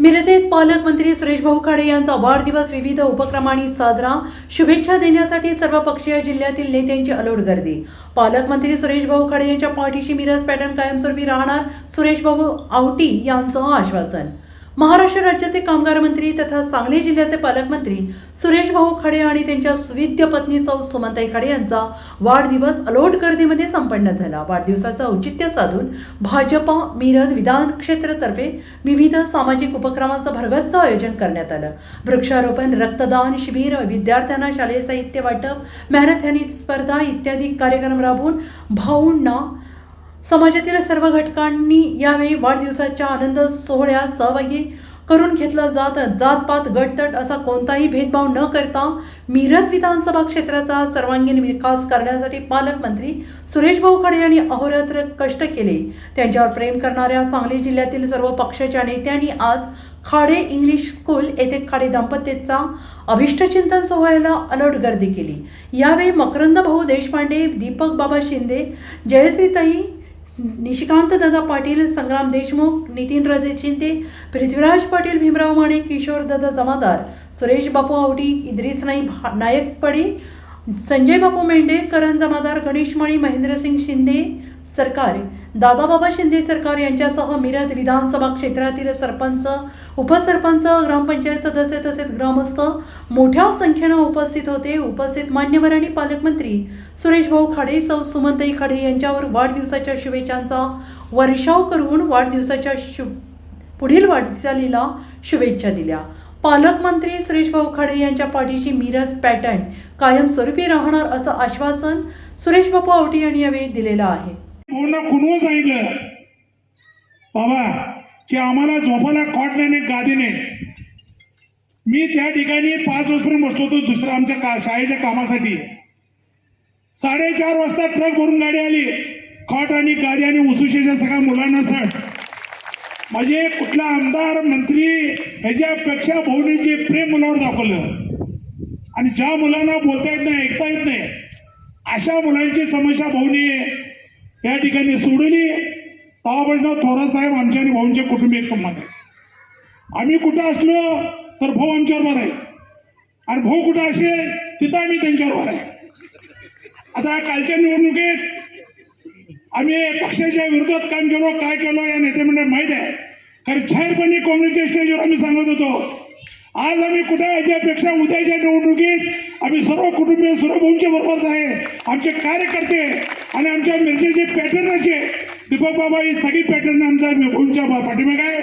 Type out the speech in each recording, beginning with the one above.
मिरजेत पालकमंत्री सुरेश भाऊ खाडे यांचा वाढदिवस विविध उपक्रमांनी साजरा. शुभेच्छा देण्यासाठी सर्वपक्षीय जिल्ह्यातील नेत्यांची अलोट गर्दी. पालकमंत्री सुरेश भाऊ खाडे यांच्या पाठीशी मिरज पॅटर्न कायमस्वरूपी राहणार. सुरेश भाऊ आवटी यांचं आश्वासन. महाराष्ट्र राज्याचे कामगार मंत्री तथा सांगली जिल्ह्याचे पालकमंत्री सुरेश भाऊ खाडे आणि त्यांच्या सुविद्य पत्नी सौ सुमंताई खाडे यांचा वाढदिवस अलोट गर्दीमध्ये संपन्न झाला. वाढदिवसाचं औचित्य साधून भाजपा मिरज विधान क्षेत्रतर्फे विविध सामाजिक उपक्रमांचं भरगच्च आयोजन करण्यात आलं. वृक्षारोपण रक्तदान शिबिर विद्यार्थ्यांना शालेय साहित्य वाटप मॅरेथॉनिक स्पर्धा इत्यादी कार्यक्रम राबवून भाऊंना समाजातील सर्व घटकांनी यावेळी वाढदिवसाच्या आनंद सोहळ्यात सहभागी करून घेतलं जात जातपात गटतट असा कोणताही भेदभाव न करता मिरज विधानसभा क्षेत्राचा सर्वांगीण विकास करण्यासाठी पालकमंत्री सुरेश भाऊ खाडे यांनी अहोरात्र कष्ट केले. त्यांच्यावर प्रेम करणाऱ्या सांगली जिल्ह्यातील सर्व पक्षाच्या नेत्यांनी आज खाडे इंग्लिश स्कूल येथे खाडे दाम्पत्याचा अभिष्टचिंतन सोहळ्याला अलोट गर्दी केली. यावेळी मकरंद भाऊ देशपांडे दीपक बाबा शिंदे जयश्रीताई निशिकांत दादा पाटील संग्राम देशमुख नितीन राजे शिंदे पृथ्वीराज पाटील भीमराव माने किशोर दादा जमादार सुरेश बापू आवटी इद्रिस नाई भा- नायक पडी संजय बापू मेंढे करण जमादार गणेश माळी महेंद्रसिंग शिंदे सरकार. दादाबाबा शिंदे सरकार यांच्यासह मिरज विधानसभा क्षेत्रातील सरपंच उपसरपंच ग्रामपंचायत सदस्य तसेच ग्रामस्थ मोठ्या संख्येनं उपस्थित होते. उपस्थित मान्यवर आणि पालकमंत्री सुरेश भाऊ खाडे सौ सुमंतई खाडे यांच्यावर वाढदिवसाच्या शुभेच्छांचा वर्षाव करून वाढदिवसाच्या शु पुढील वाटचालीला शुभेच्छा दिल्या. पालकमंत्री सुरेश भाऊ खाडे यांच्या पाठीशी मिरज पॅटर्न कायमस्वरूपी राहणार असं आश्वासन सुरेश बापू आवटी यांनी यावेळी दिलेलं आहे. पूर्ण कुणवून सांगितलं? बाबा की आम्हाला झोपायला कॉट नाही आणि गादी नाही. मी त्या ठिकाणी पाच वाजपर्यंत बसलो होतो दुसऱ्या आमच्या का शाळेच्या कामासाठी. साडेचार वाजता ट्रक भरून गाडी आली. कॉट आणि गादी आणि उसुशेच्या सगळ्या मुलांना सण म्हणजे कुठला आमदार मंत्री ह्याच्यापेक्षा भाऊने प्रेम मुलावर दाखवलं. आणि ज्या मुलांना बोलता येत नाही ऐकता येत नाही अशा मुलांची समस्या भाऊने या ठिकाणी सोडली तेव्हापासून थोरात साहेब आमच्या आणि भाऊंचे कुटुंबीय संबंध आहे आम्ही कुठं असलो तर भाऊ आमच्यावर आहे. आणि भाऊ कुठं असेल तिथं आम्ही त्यांच्याबरोबर आहे. आता कालच्या निवडणुकीत आम्ही पक्षाच्या विरोधात काम केलो काय केलो या नेते मंडळ माहीत आहे. कारण जाहीरपणे काँग्रेसच्या स्टेजवर आम्ही सांगत होतो आज आम्ही कुठे याच्यापेक्षा उद्याच्या निवडणुकीत आम्ही सर्व कुटुंबीय सर्व भाऊंच्या बरोबरच आहे. आमचे कार्यकर्ते आणि आमच्या मिरजेचे पॅटर्नचे दीपक बाबा ही सगळी पॅटर्न आमच्या भाऊंच्या पा- पाठीमागे आहे.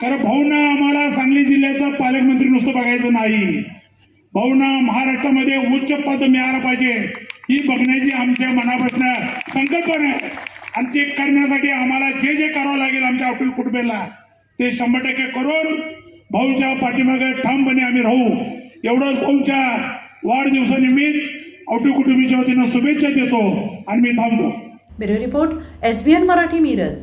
कारण भाऊंना आम्हाला सांगली जिल्ह्याचा पालकमंत्री नुसतं बघायचं नाही. भाऊंना महाराष्ट्रामध्ये उच्च पद मिळालं पाहिजे. ही बघण्याची आमच्या मनापासून संकल्पना आहे. आणि ते करण्यासाठी आम्हाला जे जे करावं लागेल आमच्या हॉटेल कुटुंबियाला ते शंभर टक्के करून भाऊच्या पाठीमागे ठामपणे आम्ही राहू. एवढंच भाऊंच्या वाढदिवसानिमित्त औटी कुटुंबीच्या वतीनं शुभेच्छा देतो आणि मी थांबतो. Bureau report S B N Marathi Miraj.